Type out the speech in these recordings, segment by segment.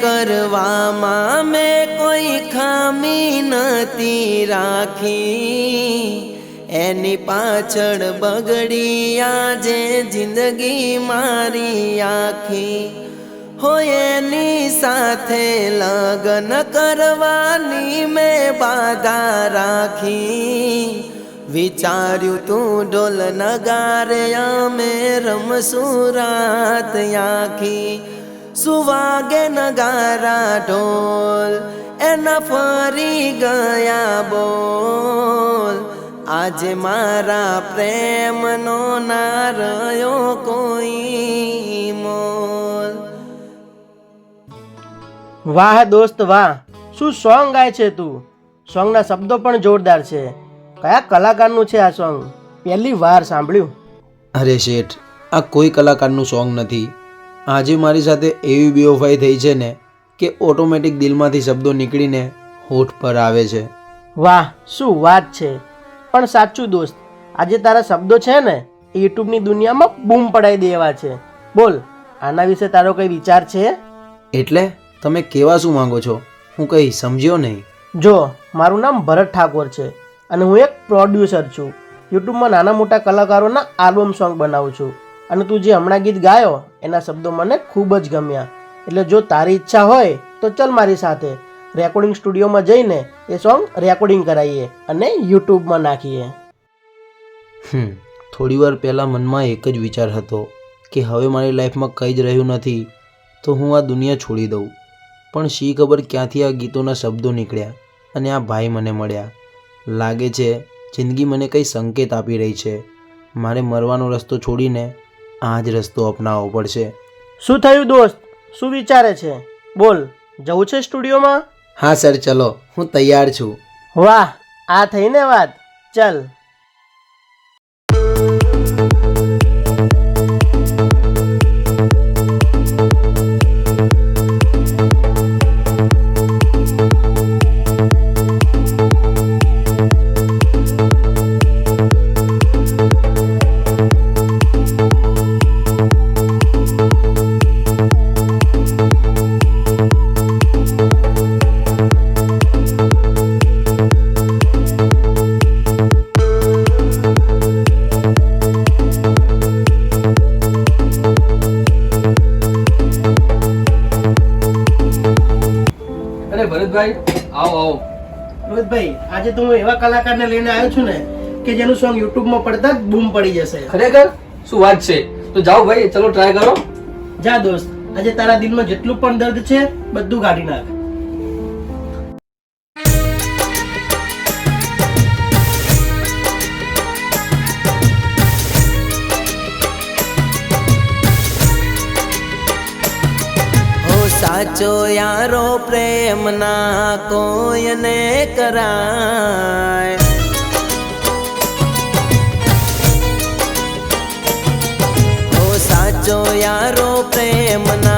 કરવામાં મેં કોઈ ખામી નથી રાખી. એની પાછળ બગડી આજે જિંદગી મારી આખી. હોય એની સાથે લગ્ન કરવાની મેં બાધા રાખી. વિચાર્યું તું ઢોલ નગારે, અમે રમશું રાત આખી સુવાગે નગારા ઢોલ એના ફરી ગયા બોલ આજે મારા પ્રેમનો નારયો કોઈ મોલ વાહ દોસ્ત વાહ શું સોંગ ગાય છે તું? સોંગના શબ્દો પણ જોરદાર છે. કયા કલાકારનું છે આ સોંગ? પહેલી વાર સાંભળ્યું. અરે શેઠ આ કોઈ કલાકારનું સોંગ નથી. આજે મારી સાથે એવી બેવફાઈ થઈ છે ને કે ઓટોમેટિક દિલમાંથી શબ્દો નીકળીને હોઠ પર આવે છે. વાહ શું વાત છે. પણ સાચું દોસ્ત આજે તારા શબ્દો છે ને યુટ્યુબની દુનિયામાં બૂમ પડાવી દેવા છે. બોલ આના વિશે તારો કઈ વિચાર છે? એટલે તમે કેવા શું માંગો છો? હું કંઈ સમજ્યો નહીં. જો મારું નામ ભરત ઠાકોર છે અને હું એક પ્રોડ્યુસર છું. યુટ્યુબમાં નાના મોટા કલાકારોના આલ્બમ સોંગ બનાવું છું. અને તું જે હમણાં ગીત ગાયો એના શબ્દો મને ખૂબ જ ગમ્યા. એટલે જો તારી ઈચ્છા હોય તો ચલ મારી સાથે રેકોર્ડિંગ સ્ટુડિયોમાં જઈને એ સોંગ રેકોર્ડિંગ કરાવીએ અને યુટ્યુબમાં નાખીએ. હમ, થોડી વાર પહેલાં મનમાં એક જ વિચાર હતો કે હવે મારી લાઈફમાં કંઈ જ રહ્યું નથી, તો હું આ દુનિયા છોડી દઉં. પણ શી ખબર ક્યાંથી આ ગીતોના શબ્દો નીકળ્યા અને આ ભાઈ મને મળ્યા. લાગે છે, જિંદગી મને કંઈ સંકેત આપી રહી છે. મારે મરવાનો રસ્તો છોડીને આ જ રસ્તો અપનાવવો પડશે. શું થયું દોસ્ત? શું વિચારે છે? બોલ જવું છે સ્ટુડિયોમાં? હા સર ચલો. હું તૈયાર છું. વાહ આ થઈને વાત. ચલ. આજે તો હું એવા કલાકારને લઈને આવ્યો છું ને કે જેનું સોંગ યુટ્યુબમાં પડતા જ બૂમ પડી જશે. ખરેખર? શું વાત છે? તો જાઓ ભાઈ ચલો ટ્રાય કરો. જા દોસ્ત આજે તારા દિલમાં જેટલું પણ દર્દ છે બધું કાઢી નાખ. સાચો યારો પ્રેમ ના કોઈને કરાય. સાચો યારો પ્રેમ ના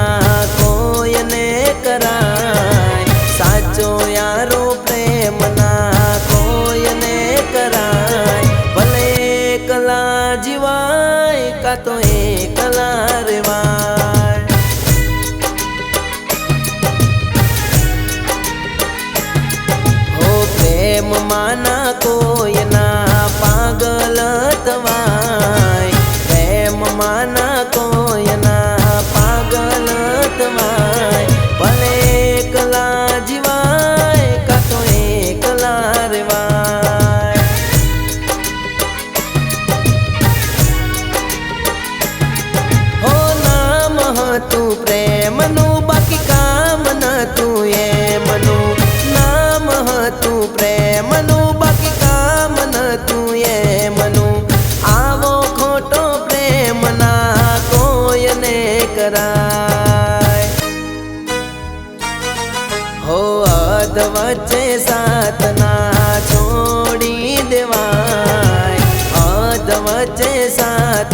અધ વચ્ચે સાત ના છોડી દેવાય. અધ વચ્ચે સાત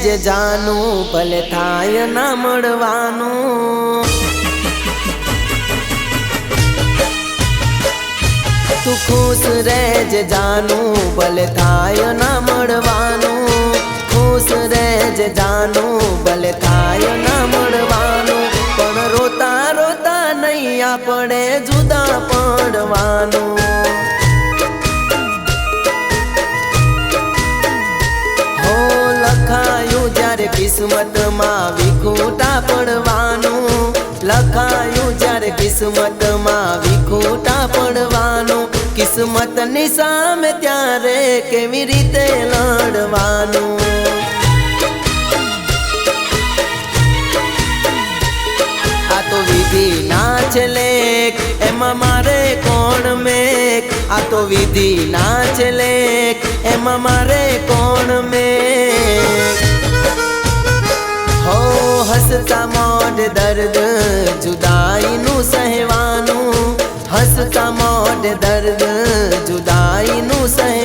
રહેજે જાનું ભલે થાય ના મળવાનું. તું ખુશ રહેજ જાનું ભલે થાય ના મળવાનું. ખુશ રહેજ જાનું ભલે થાય ના મળવાનું. પણ રોતા રોતા નહીં આપણે જુદા પડવાનું. કિસ્મતમાં વિખૂટા પડવાનું. લખાયું જ્યારે કિસ્મતમાં વિખૂટા પડવાનું. કિસ્મતની સામે ત્યારે કેવી રીતે લડવાનું? આ તો વિધિ ના છે લેખ, એમાં મારે કોણ મેક? આ તો વિધિ ના છે લેખ, એમાં મારે કોણ મેક? હસતા મોઢ દર્દ જુદાઈનું સહેવાનું. હસતા મોઢ દર્દ જુદાઈનું સહેવાનું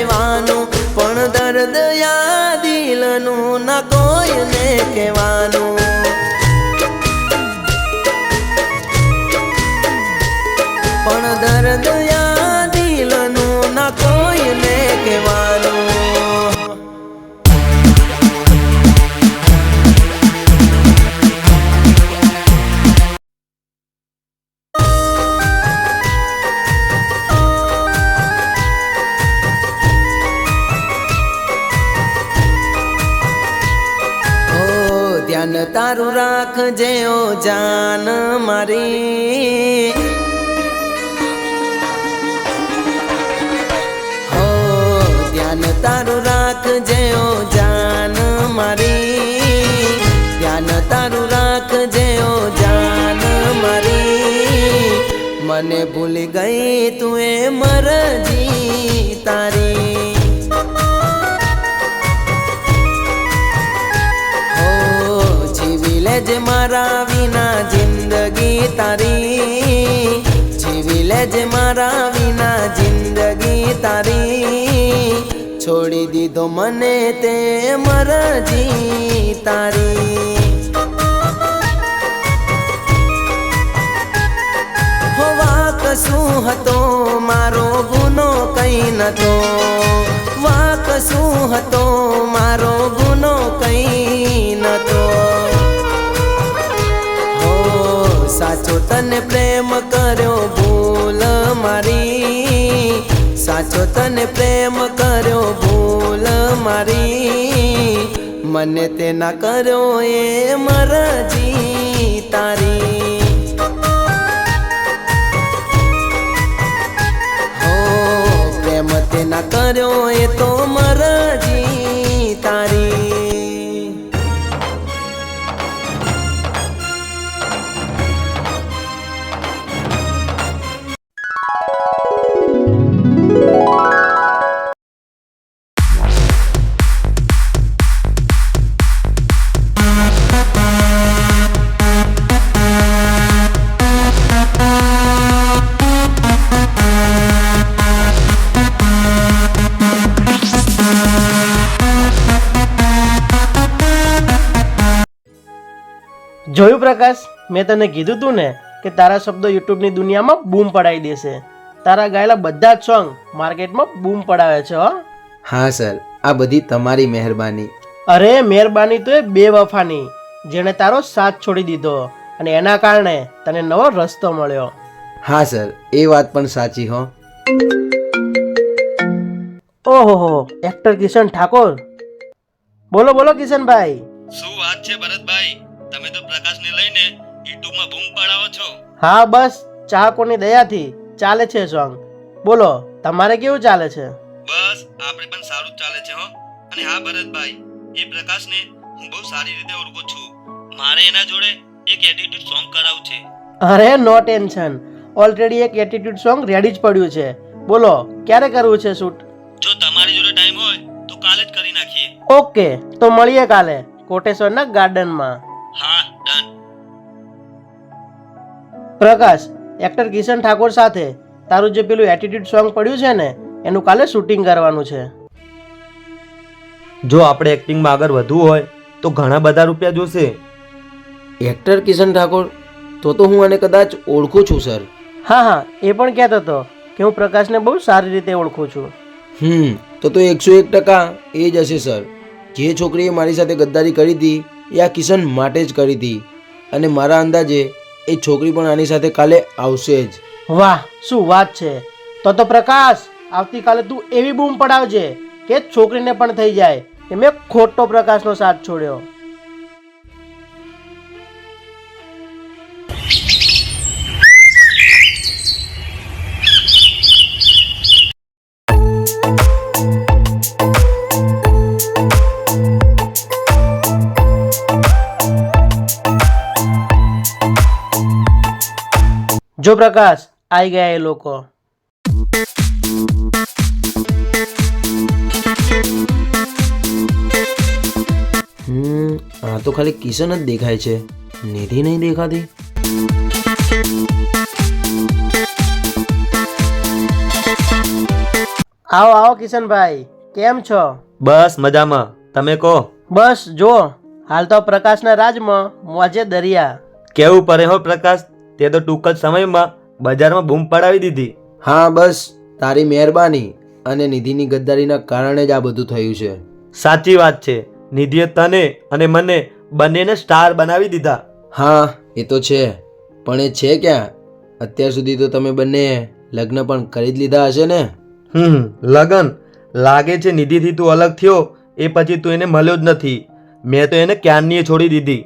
તારું રાખજે ઓ જાન મારી. હો, ધ્યાન તારું રાખજે ઓ જાન મારી. ધ્યાન તારું રાખજે ઓ જાન મારી. મને ભૂલી ગઈ તું એ મરજી તારી. વિના જિંદગી તારી. જીવી લેજે મારા વિના જિંદગી તારી. છોડી દીધો મને તે મરજી તારી. શું હતો, મારો ગુનો કઈ નતો. વાક શું હતો, મારો ગુનો કઈ નતો. સાચો તને પ્રેમ કર્યો, ભૂલ મારી. સાચો તને પ્રેમ કર્યો, ભૂલ મારી. મને તે ના કર્યો એ મરજી તારી. હો, પ્રેમ તે ના કર્યો એ તો મરજી પ્રકાશ મેં તને કીધું તું ને કે તારા શબ્દો યુટ્યુબની દુનિયામાં બૂમ પડાવી દેશે. તારા ગાયેલા બધા જ સોંગ માર્કેટમાં બૂમ પડાવે છે હો. હા સર. આ બધી તમારી મહેરબાની. અરે મહેરબાની તો એ બે વફાની જેણે તારો સાથ છોડી દીધો અને એના કારણે તને નવો રસ્તો મળ્યો. હા સર. એ વાત પણ સાચી હો. ઓહો એક્ટર કિશન ઠાકોર. બોલો બોલો કિશનભાઈ. શું વાત છે ભરતભાઈ? તમે તો પ્રકાશને લઈને યુટ્યુબમાં બૂમ પડાવો છો? હા બસ. ચાહકોની દયાથી ચાલે છે સોંગ. બોલો તમારે કેવું ચાલે છે? બસ આપણે પણ સારું ચાલે છે હો. અને હા ભરતભાઈ એ પ્રકાશને હું બહુ સારી રીતે ઓળખું છું. મારે એના જોડે એક એટીટ્યુડ સોંગ કરાવવું છે. અરે નો ટેન્શન. ઓલરેડી એક એટીટ્યુડ સોંગ રેડી જ પડ્યું છે. બોલો ક્યારે કરવું છે શૂટ? જો તમારી જોડે ટાઈમ હોય તો કાલે જ કરી નાખીએ. ઓકે તો મળીએ કાલે કોટેશ્વરના ગાર્ડનમાં હા પ્રકાશ એક્ટર કિશન ઠાકોર સાથે તારું જે પેલું એટીટ્યુડ સોંગ પડ્યું છે ને એનું કાલે શૂટિંગ કરવાનું છે. જો આપણે એક્ટિંગમાં આગળ વધવું હોય તો ઘણા બધા રૂપિયા જોશે. એક્ટર કિશન ઠાકોર તો તો હું આને કદાચ ઓળખું છું સર. હા હા એ પણ કહેતો હતો કે હું પ્રકાશને બહુ સારી રીતે ઓળખું છું. હમ તો તો એકસો એક ટકા એ જ હશે સર. જે છોકરીએ મારી સાથે ગદ્દારી કરી હતી એ આ કિશન માટે જ કરી હતી. અને મારા અંદાજે એ છોકરી પણ આની સાથે કાલે આવશે જ. વાહ, શું વાત છે? તો તો પ્રકાશ, આવતીકાલે તું એવી બૂમ પડાવજે કે છોકરીને પણ થઈ જાય કે મેં ખોટો પ્રકાશનો સાથ છોડ્યો. જો પ્રકાશ આવી ગયા એ લોકો. હમ આ તો ખાલી કિશન જ દેખાય છે. નિધિ નહીં દેખાતી? આવો આવો કિશનભાઈ કેમ છો? બસ મજામાં. તમે કહો. બસ જો હાલ તો પ્રકાશના રાજમાં મોજે દરિયા. કેવું પડે હો પ્રકાશ? તે તો ટૂંક જ સમયમાં બજારમાં બૂમ પડાવી દીધી. હા બસ. તારી મહેરબાની અને નિધિની ગદ્દારીના કારણે જ આ બધું થયું છે. સાચી વાત છે. નિધિએ તને અને મને બંનેને સ્ટાર બનાવી દીધા. હા એ તો છે. પણ એ છે ક્યાં? અત્યાર સુધી તો તમે બંને લગ્ન પણ કરી જ લીધા હશે ને? હમ લગ્ન. લાગે છે નિધિથી તું અલગ થયો એ પછી તું એને મળ્યો જ નથી. મેં તો એને ક્યારની છોડી દીધી.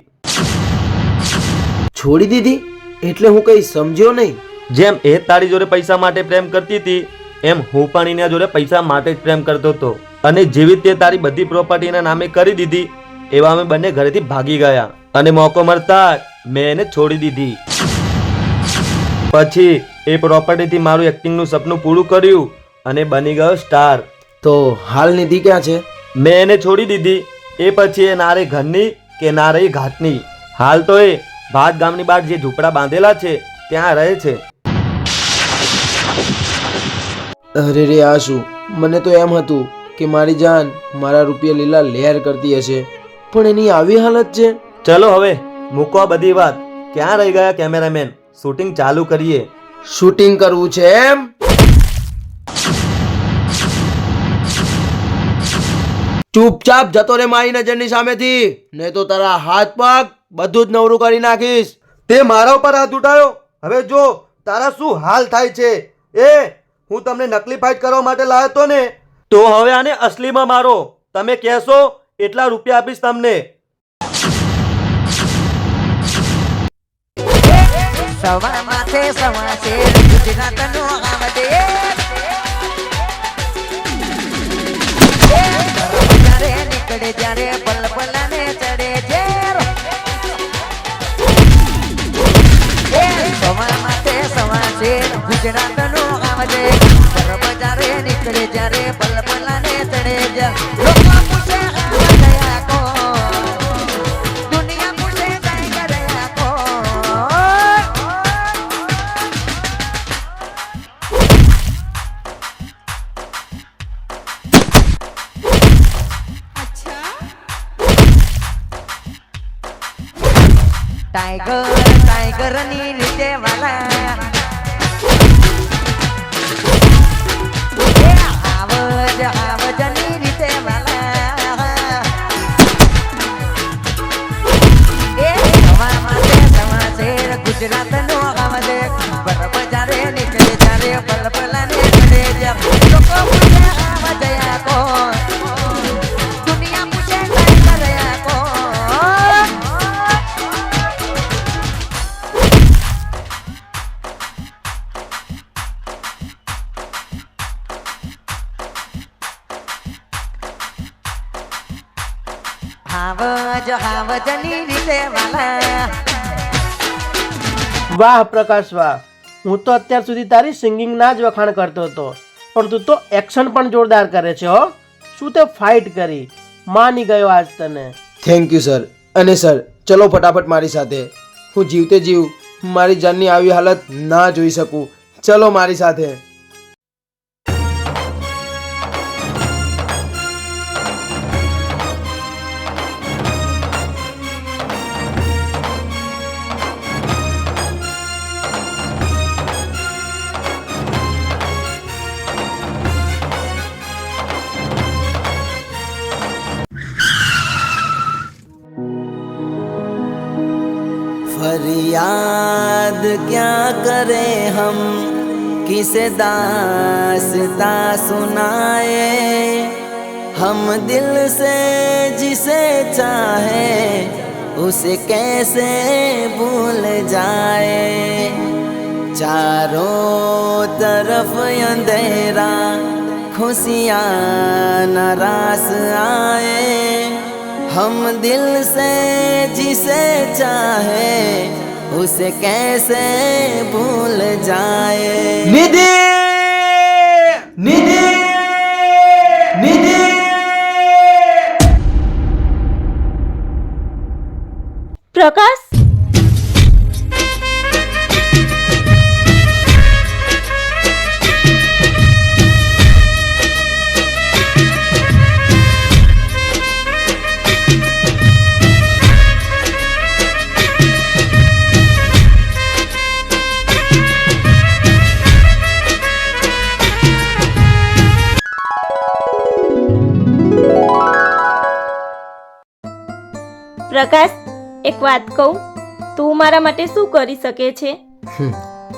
છોડી દીધી? એટલે હું કઈ સમજ્યો નહીં. જેમ એ તારી જોડે પૈસા માટે પ્રેમ કરતી હતી એમ હું પણ એના જોડે પૈસા માટે જ પ્રેમ કરતો હતો. અને જેવી તે તારી બધી પ્રોપર્ટીના નામે કરી દીધી એવા અમે બંને ઘરેથી ભાગી ગયા. અને મોકો મળતા મેં એને છોડી દીધી. પછી એ પ્રોપર્ટીથી મારું એક્ટિંગનું સપનું પૂરું કર્યું અને બની ગયો સ્ટાર તો હાલ નિધિ ક્યાં છે? મેં એને છોડી દીધી. એ પછી એ નારે ઘરની કે નારે ઘાટની. હાલ તો એ ભાત ગામની બહાર જે ઝૂંપડા બાંધેલા છે ત્યાં રહે છે. અરે રે આ શું મને તો એમ હતું કે મારી જાન મારા રૂપિયા લીલા લહેર કરતી હશે પણ એની આવી હાલત છે. ચલો હવે મૂકો બધી વાત. ક્યાં રહી ગયા કેમેરામેન? શૂટિંગ ચાલુ કરીએ. શૂટિંગ કરવું છે એમ? ચૂપચાપ જતો રે મારી નજરની સામેથી નહીં તો તારા હાથ પગ બધું જ નવરું કરી નાખીશ. તે મારા ઉપર હાથ ઉઠાયો. હવે જો તારા શું હાલ થાય છે? એ, હું તમને નકલી ફાઇટ કરવા માટે લાવ્યો તો ને. તો હવે આને અસલીમાં મારો. તમે કહેશો, એટલા રૂપિયા આપીશ તમને. સવા માથે સવા છે. ગુજરાતનો બજારે નીકળે જ્યારે પલ પલાને ચડે ઝેર લોકો પૂછે ગયા કોણ? દુનિયા પૂછે ગયા કોણ? ટાઈગર ટાઈગર આવજ આવજ રીતે વાલા વાહ પ્રકાશ વાહ. હું તો અત્યાર સુધી તારી સિંગિંગના જ વખાણ કરતો હતો પણ તું તો એક્શન પણ જોરદાર કરે છે હો. શું તે ફાઇટ કરી? માની ગયો આજ તને. થેન્ક યુ સર અને સર ચલો ફટાફટ મારી સાથે. હું જીવતે જીવ મારી જાનની આવી હાલત ના જોઈ શકું. ચલો મારી સાથે. याद क्या करें हम? किसे दासता सुनाए? हम दिल से जिसे चाहे, उसे कैसे भूल जाए? चारों तरफ़ अंधेरा, खुशियाँ नाराज़ आए। हम दिल से जिसे चाहे उसे कैसे भूल जाए निधि निधि એક વાત કહું? તું મારા માટે શું કરી શકે છે?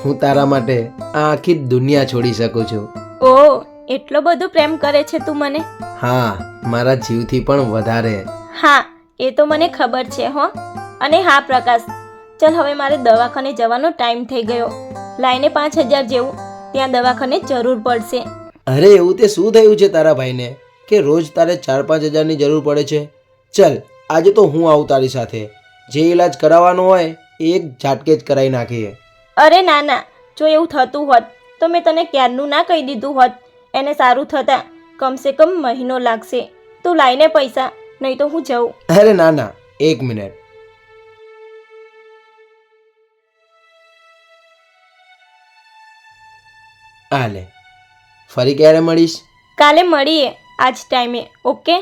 હું તારા માટે આ આખી દુનિયા છોડી શકું છું. ઓ એટલો બધો પ્રેમ કરે છે તું મને? હા મારા જીવથી પણ વધારે. હા એ તો મને ખબર છે હો. અને હા પ્રકાશ ચલ હવે મારે દવાખાને જવાનો ટાઈમ થઈ ગયો. લાઈને પાંચ હજાર જેવું. ત્યાં દવાખાને જરૂર પડશે. અરે એવું તે શું થયું છે તારા ભાઈને? કે રોજ તારે ચાર પાંચ હજારની જરૂર પડે છે? ચલ આજે તો હું આવું તારી સાથે. જે ઈલાજ કરાવવાનો હોય એ એક ઝાટકે જ કરાવી નાખીએ. અરે ના ના જો એવું થતું હોત તો મેં તને ક્યારનું ના કહી દીધું હોત. એને સારું થતાં કમસે કમ મહિનો લાગશે. તું લાઈને પૈસા નહીં તો હું જઉં. અરે ના ના એક મિનિટ. આલે ફરી ક્યારે મળીશ? કાલે મળીએ આજ ટાઈમે ઓકે?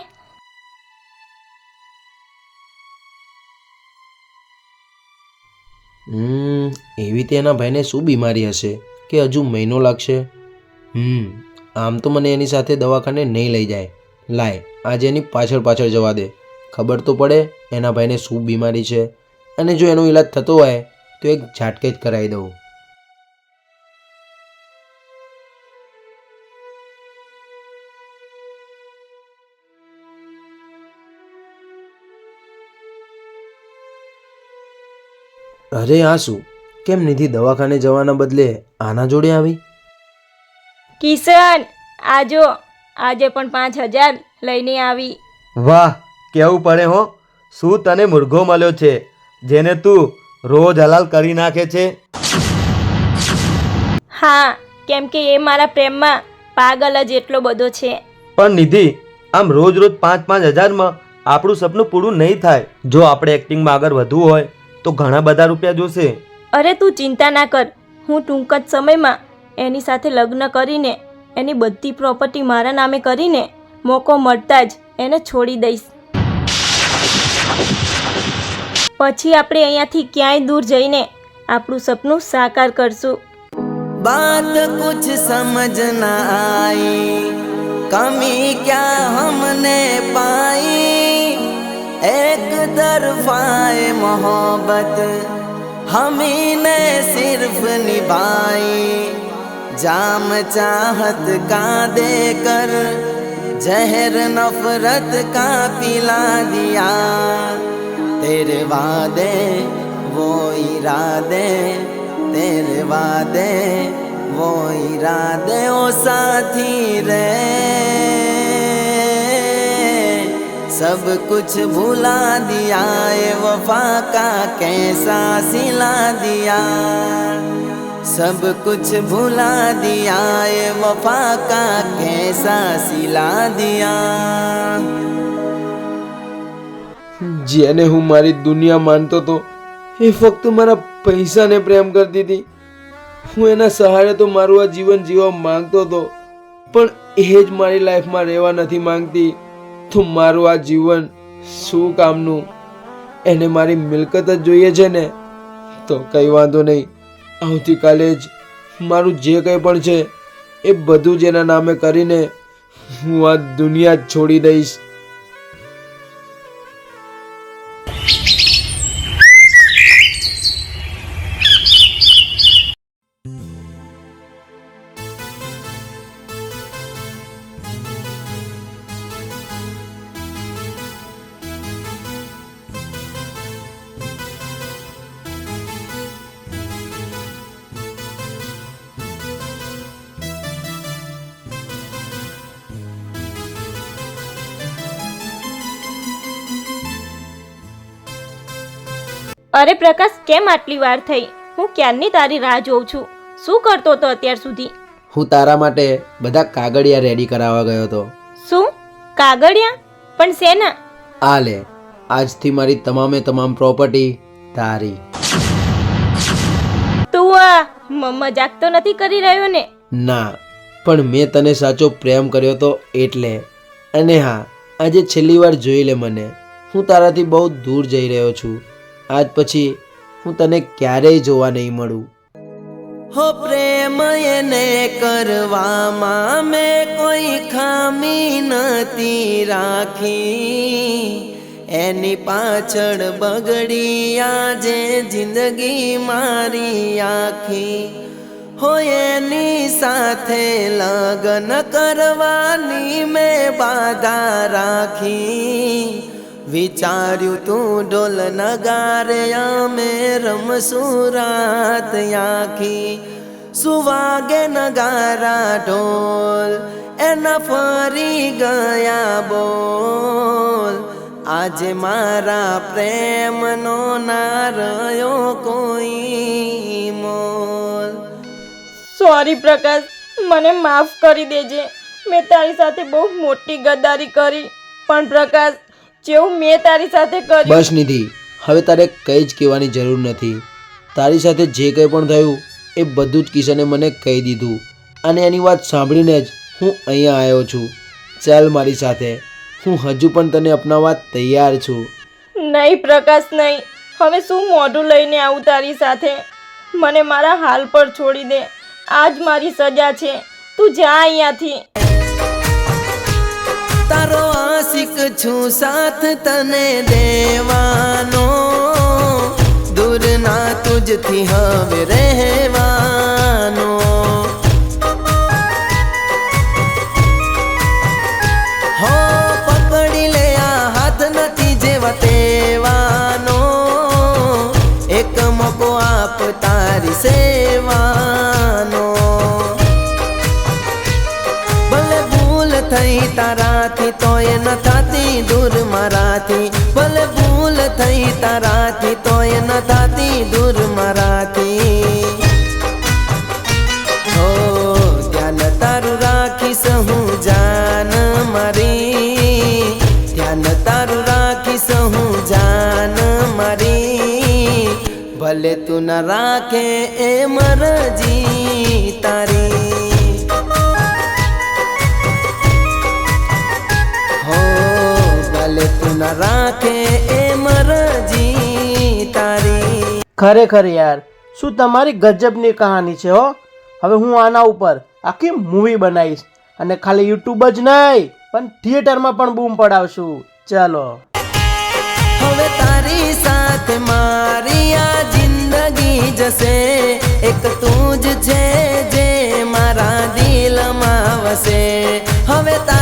હમ, એવી તે એના ભાઈને શું બીમારી હશે કે હજુ મહિનો લાગશે? હમ, આમ તો મને એની સાથે દવાખાને નહીં લઈ જાય. લાય, આજે એની પાછળ પાછળ જવા દે. ખબર તો પડે એના ભાઈને શું બીમારી છે. અને જો એનો ઈલાજ થતો હોય, તો એક ઝાટકે જ કરાવી દઉં. અરે આ શું? કેમ નિધિ દવાખાને જવાના બદલે આના જોડે આવી? કિશન આજો આજે પણ પાંચ હજાર લઈને આવી. વાહ કેવું પડે હો? શું તને મુર્ગો મળ્યો છે જેને તું રોજ હલાલ કરી નાખે છે? હા કેમ કે એ મારા પ્રેમમાં પાગલ જ એટલો બધો છે. પણ નિધિ આમ રોજ રોજ પાંચ પાંચ હજારમાં આપણું સપનું પૂરું નહીં થાય. જો આપણે એક્ટિંગમાં આગળ વધવું હોય તો ઘણા બધા રૂપિયા જોશે અરે તું ચિંતા ના કર હું ટૂંક જ સમયમાં એની સાથે લગ્ન કરીને એની બધી પ્રોપર્ટી મારા નામે કરીને મોકો મળતા જ એને છોડી દઈશ પછી આપણે અહીંયાથી ક્યાંય દૂર જઈને આપણું સપનું સાકાર કરશું बात कुछ समझ न आई कमी क्या हमने पाई एक तरफाए मोहब्बत, हमी ने सिर्फ़ निभाई। जाम चाहत का देकर, जहर नफरत का पिला दिया। तेरे वादे, वो इरादे, तेरे वादे, वो इरादे, ओ साथी रे। सब कुछ भुला दिया ये वफा का कैसा सिला दिया सब कुछ भुला दिया ये वफा का कैसा सिला दिया જેને હું મારી દુનિયા માનતો હતો એ ફક્ત મારા પૈસાને પ્રેમ કરતી હતી હું એના સહારે તો મારું આ જીવન જીવવા માંગતો હતો પણ એ જ મારી લાઈફમાં રહેવા નથી માંગતી તો મારું આ જીવન શું કામનું? એને મારી મિલકત જ જોઈએ છે ને? તો કંઈ વાંધો નહીં. આવતીકાલે જ મારું જે કંઈ પણ છે, એ બધું જ એના નામે કરીને હું આ દુનિયા છોડી દઈશ. અરે પ્રકાશ કેમ આટલી વાર થઈ? હું ક્યારની તારી રાહ જોઉં છું? શું કરતો હતો અત્યાર સુધી? હું તારા માટે બધા કાગળિયા રેડી કરાવવા ગયો હતો. શું? કાગળિયા? પણ શેના? આ લે આજથી મારી તમામે તમામ પ્રોપર્ટી તારી. તું આ મ- મજાક તો નથી કરી રહ્યો ને? ના પણ મેં તને સાચો પ્રેમ કર્યો તો એટલે. અને હા આજે છેલ્લી વાર જોઈ લે મને. હું તારાથી બહુ દૂર જઈ રહ્યો છું. આજ પછી હું તને ક્યારેય જોવા નહીં મળું. હો પ્રેમ એને કરવામાં મેં કોઈ ખામી નથી રાખી. એની પાછળ બગડી આજે જિંદગી મારી આખી. હો એની સાથે લગ્ન કરવાની મેં બાધા રાખી. વિચાર્યું તું ઢોલ નગારે, અમે રમશું રાત આખી સુવાગે નગારા ઢોલ? એના ફરી ગયા બોલ. આજે મારા પ્રેમનો ના રહ્યો કોઈ મોલ. સોરી પ્રકાશ, મને માફ કરી દેજે. મેં તારી સાથે બહુ મોટી ગદ્દારી કરી. પણ પ્રકાશ જેવું મેં તારી સાથે કર્યું. બસ નિધિ હવે તારે કંઈ જ કહેવાની જરૂર નથી. તારી સાથે જે કંઈ પણ થયું એ બધું જ કિશને મને કહી દીધું. અને એની વાત સાંભળીને જ હું અહીંયા આવ્યો છું. ચાલ મારી સાથે હું હજુ પણ તને અપનાવવા તૈયાર છું. નહીં પ્રકાશ નહીં. હવે શું મોઢું લઈને આવું તારી સાથે? મને મારા હાલ પર છોડી દે. આજ મારી સજા છે. તું જા અહીંયાથી. તારો આશિક છું સાથ તને દેવાનો. દૂર ના તુજથી હવે રહેવાનો. હો, પકડી લે હાથ નથી જેવા તેવાનો. એક મોકો આપ તારી સેવાનો તોય ન થાતી દૂર મારાથી ભલે ભૂલ થઈ તારાથી તોય ન થાતી દૂર મારાથી હો ધ્યાન તારું રાખીશ હું જાન મારી ધ્યાન તારું રાખીશ હું જાન મારી ભલે તું ન રાખે એ મરજી તારી તું ન રાખે એ મરજી તારી ખરેખર યાર શું તમારી ગજબની કહાની છે હો? હવે હું આના ઉપર આખી મૂવી બનાવીશ અને ખાલી યુટ્યુબ જ નહીં પણ થિયેટરમાં પણ બૂમ પડાવશું. ચાલો. હવે તારી સાથે મારી આ જિંદગી જશે એક તું જ છે જે મારા દિલમાં વસે. હવે તારી